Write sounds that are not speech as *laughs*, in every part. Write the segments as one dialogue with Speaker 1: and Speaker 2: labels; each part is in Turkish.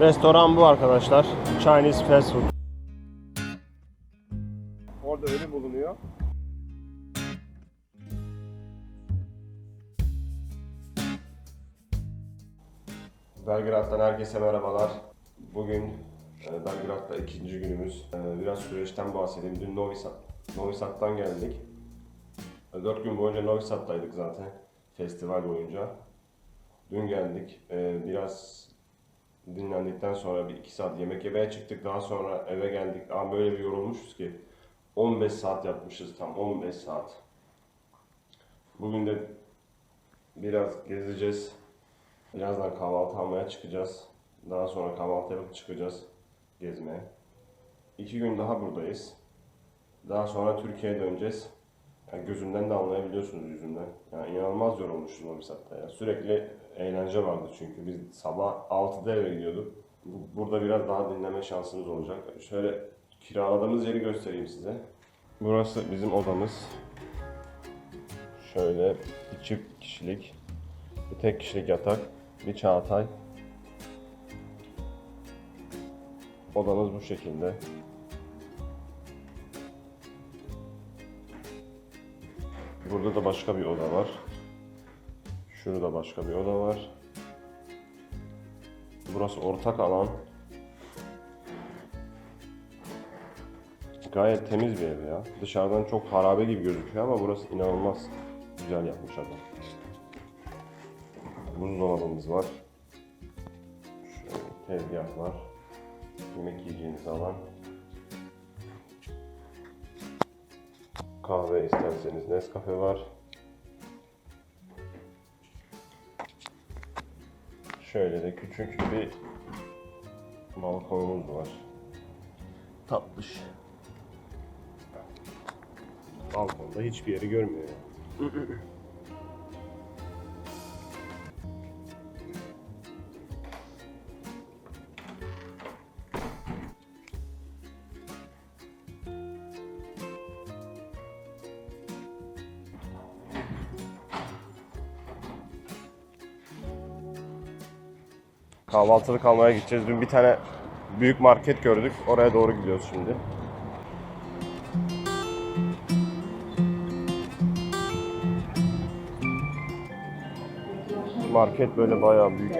Speaker 1: Restoran bu arkadaşlar. Chinese fast food. Orada ölü bulunuyor. Belgrad'dan herkese merhabalar. Bugün e, Belgrad'da ikinci günümüz. E, Biraz süreçten bahsedeyim. Dün Novi Sad, Novi Sad'dan geldik. E, Dört gün boyunca Novi Sad'daydık zaten. Festival boyunca. Dün geldik. Biraz dinlendikten sonra bir iki saat yemek yemeye çıktık. Daha sonra eve geldik. Ama böyle bir yorulmuşuz ki 15 saat yapmışız tam 15 saat. Bugün de biraz gezeceğiz. Birazdan kahvaltı almaya çıkacağız. Daha sonra kahvaltı yapıp çıkacağız gezmeye. İki gün daha buradayız. Daha sonra Türkiye'ye döneceğiz. Yani gözümden de anlayabiliyorsunuz yüzümden. Yani inanılmaz yorulmuşuz o misatta ya. Sürekli eğlence vardı çünkü. Biz sabah 6'da eve gidiyorduk. Bu- Burada biraz daha dinleme şansımız olacak. Şöyle kiraladığımız yeri göstereyim size. Burası bizim odamız. Şöyle bir çift kişilik, bir tek kişilik yatak, bir çağatay. Odamız bu şekilde. Burada da başka bir oda var. Şurada başka bir oda var. Burası ortak alan. Gayet temiz bir ev ya. Dışarıdan çok harabe gibi gözüküyor ama burası inanılmaz güzel yapmış adam. Buzdolabımız var. Tezgah var. Yemek yiyeceğiniz alan. Kahve isterseniz Nescafe var. Şöyle de küçük bir balkonumuz var. Tatlış. Balkonda hiçbir yeri görmüyor. Kahvaltılık almaya gideceğiz. Dün bir tane büyük market gördük. Oraya doğru gidiyoruz şimdi. Market böyle bayağı büyük.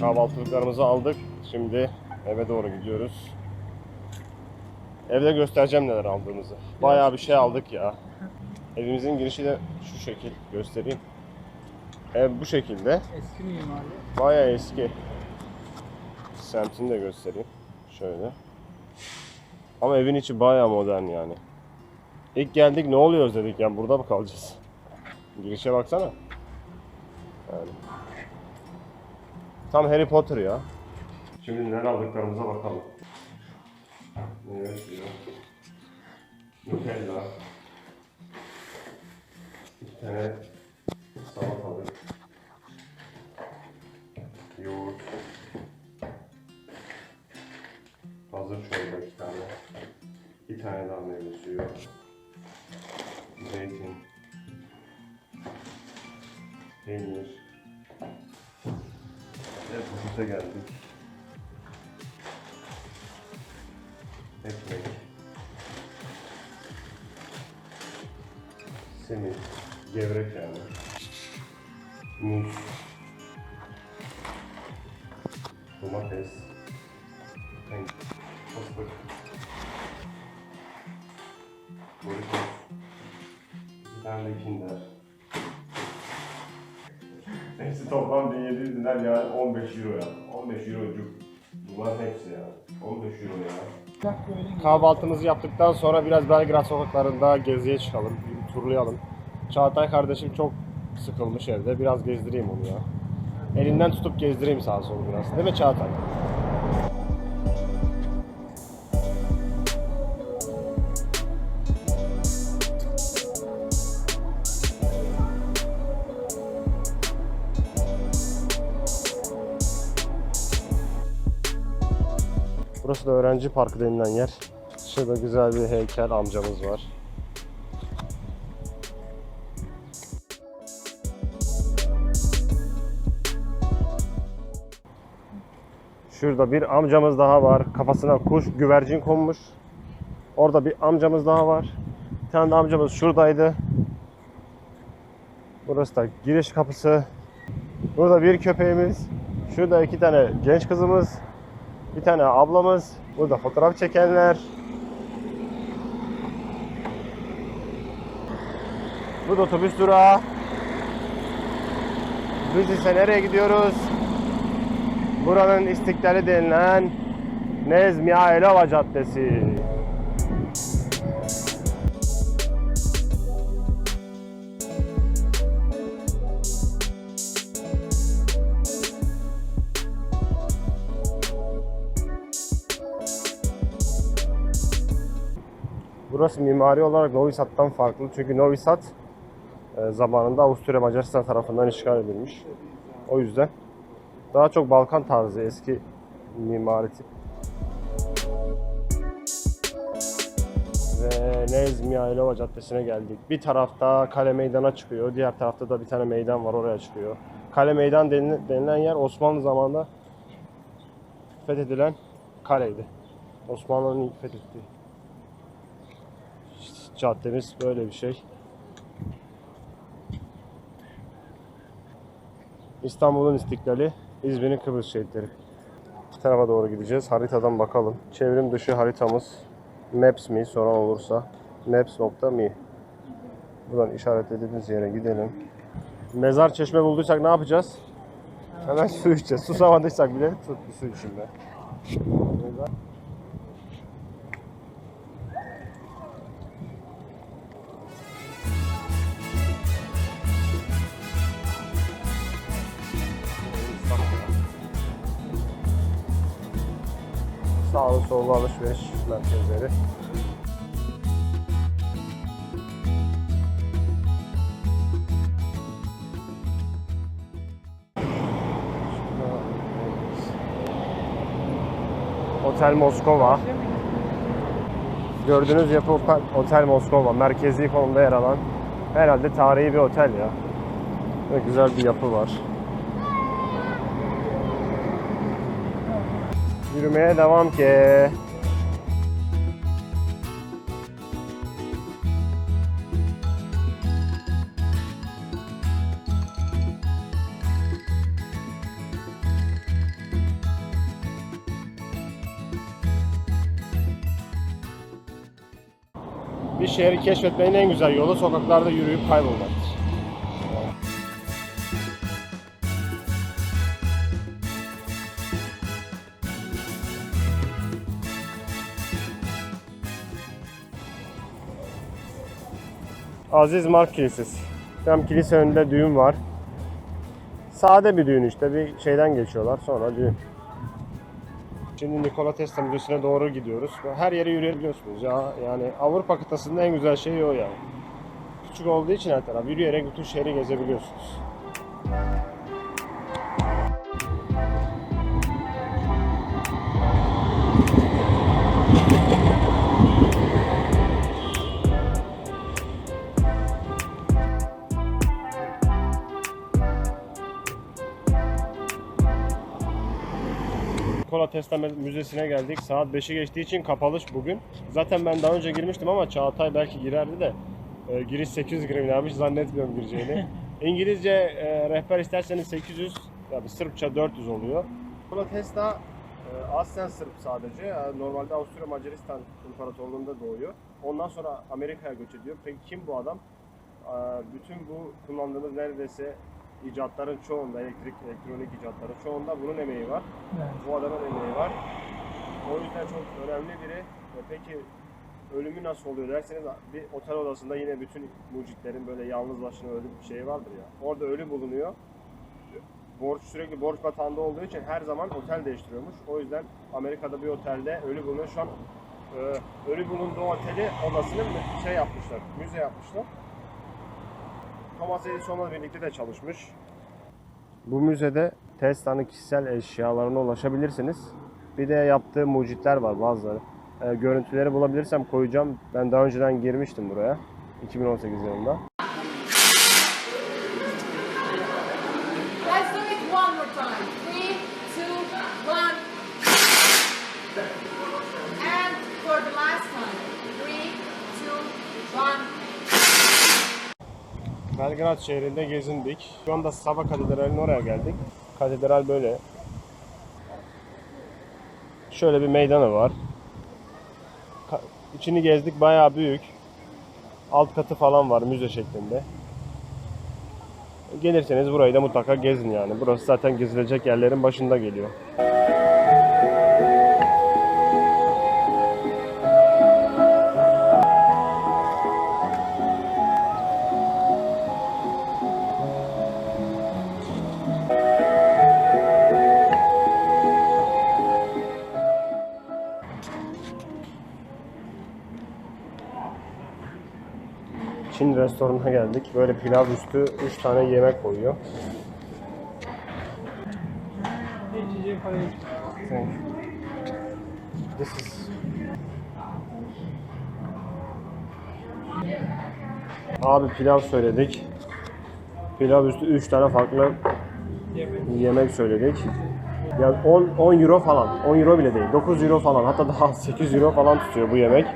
Speaker 1: Kahvaltılıklarımızı aldık. Şimdi eve doğru gidiyoruz. Evde göstereceğim neler aldığımızı. Bayağı bir şey aldık ya. Evimizin girişi de şu şekil göstereyim. Ev bu şekilde.
Speaker 2: Eski mimari.
Speaker 1: Bayağı eski. Semtini de göstereyim. Şöyle. Ama evin içi bayağı modern yani. İlk geldik ne oluyoruz dedik yani burada mı kalacağız? Girişe baksana. Yani. Tam Harry Potter ya. Şimdi neler aldıklarımıza bakalım. Evet diyor. Nutella. Bir tane salatalık. Yoğurt. Hazır çorba iki tane. Bir tane daha meyve suyu. Zeytin. Peynir. Evet, ofise geldik. Ekmek. Simit. Gevrek yani. Muz. Domates. Fıstık. Doritos. Bir tane de kinder. Hepsi toplam 1700 dinar yani 15 euro ya. 15 eurocuk. Bunlar hepsi ya. 15 euro ya. Kahvaltımızı yaptıktan sonra biraz Belgrad sokaklarında geziye çıkalım, turlayalım. Çağatay kardeşim çok sıkılmış evde. Biraz gezdireyim onu ya. Elinden tutup gezdireyim sağa sola biraz. Değil mi Çağatay? Burası da öğrenci parkı denilen yer. Şurada güzel bir heykel amcamız var. Şurada bir amcamız daha var. Kafasına kuş güvercin konmuş. Orada bir amcamız daha var. Bir tane de amcamız şuradaydı. Burası da giriş kapısı. Burada bir köpeğimiz. Şurada iki tane genç kızımız. Bir tane ablamız. Burada fotoğraf çekenler. Burada otobüs durağı. Biz ise nereye gidiyoruz? Buranın istiklali denilen Nezmi Aylova Caddesi. Burası mimari olarak Novi Sad'dan farklı. Çünkü Novi Sad e, zamanında Avusturya Macaristan tarafından işgal edilmiş. O yüzden daha çok Balkan tarzı eski mimari tip. Ve Nezmi Aylova Caddesi'ne geldik. Bir tarafta Kale Meydan'a çıkıyor. Diğer tarafta da bir tane meydan var oraya çıkıyor. Kale Meydan denilen yer Osmanlı zamanında fethedilen kaleydi. Osmanlı'nın ilk fethettiği. İşte caddemiz böyle bir şey. İstanbul'un istiklali, İzmir'in Kıbrıs şehitleri. Bu tarafa doğru gideceğiz. Haritadan bakalım. Çevrim dışı haritamız Maps mi soran olursa maps.me Buradan işaretlediğimiz yere gidelim. Mezar çeşme bulduysak ne yapacağız? Hemen su içeceğiz. Susamadıysak bile tut bir su içinde. Mezar. Sağlı sollu alışveriş merkezleri. Otel Moskova. Gördüğünüz yapı Otel- Moskova. Merkezi konumda yer alan. Herhalde tarihi bir otel ya. Ve güzel bir yapı var. Yürümeye devam ki. Bir şehri keşfetmenin en güzel yolu sokaklarda yürüyüp kaybolmaktır. Aziz Mark Kilisesi. Tam kilise önünde düğün var. Sade bir düğün işte. Bir şeyden geçiyorlar sonra düğün. Şimdi Nikola Tesla Müzesi'ne doğru gidiyoruz. Her yere yürüyebiliyorsunuz ya. Yani Avrupa kıtasında en güzel şey o yani. Küçük olduğu için her taraf. Yürüyerek bütün şehri gezebiliyorsunuz. Nikola Tesla Müzesi'ne geldik. Saat 5'i geçtiği için kapalı bugün. Zaten ben daha önce girmiştim ama Çağatay belki girerdi de e, giriş 800 grammış zannetmiyorum gireceğini. *laughs* İngilizce e, rehber isterseniz 800, yani Sırpça 400 oluyor. Nikola Tesla e, aslen Sırp sadece. Yani normalde Avusturya Macaristan İmparatorluğu'nda doğuyor. Ondan sonra Amerika'ya göç ediyor. Peki kim bu adam? E, bütün bu kullandığımız neredeyse icatların çoğunda, elektrik, elektronik icatların çoğunda bunun emeği var. Bu adamın emeği var. O yüzden çok önemli biri. E peki ölümü nasıl oluyor derseniz bir otel odasında yine bütün mucitlerin böyle yalnız başına ölüm şeyi vardır ya. Orada ölü bulunuyor. Borç sürekli borç batağında olduğu için her zaman otel değiştiriyormuş. O yüzden Amerika'da bir otelde ölü bulunuyor. Şu an e, ölü bulunduğu oteli odasını şey yapmışlar, müze yapmışlar. Thomas Edison'la birlikte de çalışmış. Bu müzede Tesla'nın kişisel eşyalarına ulaşabilirsiniz. Bir de yaptığı mucitler var bazıları. Ee, görüntüleri bulabilirsem koyacağım. Ben daha önceden girmiştim buraya. 2018 yılında.
Speaker 2: Let's do it one more time. Three, two, one.
Speaker 1: Belgrad şehrinde gezindik. Şu anda Sava Katedrali'nin oraya geldik. Katedral böyle. Şöyle bir meydanı var. İçini gezdik bayağı büyük. Alt katı falan var müze şeklinde. Gelirseniz burayı da mutlaka gezin yani. Burası zaten gezilecek yerlerin başında geliyor. Çin restoranına geldik. Böyle pilav üstü 3 tane yemek koyuyor. This is... Abi pilav söyledik. Pilav üstü 3 tane farklı
Speaker 2: Yemek.
Speaker 1: yemek söyledik. Ya 10 10 euro falan. 10 euro bile değil. 9 euro falan. Hatta daha 8 euro falan tutuyor bu yemek.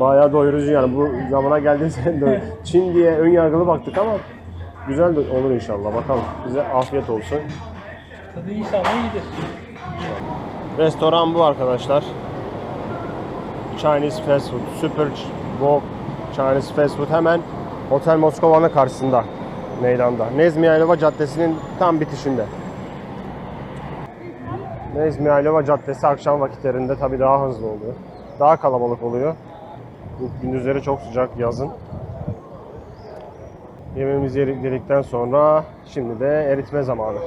Speaker 1: Bayağı doyurucu yani bu zamana geldiyse *laughs* doy- Çin diye ön yargılı baktık ama güzel de olur inşallah. Bakalım. Bize afiyet olsun.
Speaker 2: Tadı inşallah iyidir.
Speaker 1: Restoran bu arkadaşlar. Chinese fast food. Super Wok Chinese fast food hemen Otel Moskova'nın karşısında. Meydanda. Nezmiyaylova Caddesi'nin tam bitişinde. Nezmiyaylova Caddesi akşam vakitlerinde tabii daha hızlı oluyor. Daha kalabalık oluyor. Gündüzleri çok sıcak yazın. Yemeğimizi yedikten sonra şimdi de eritme zamanı.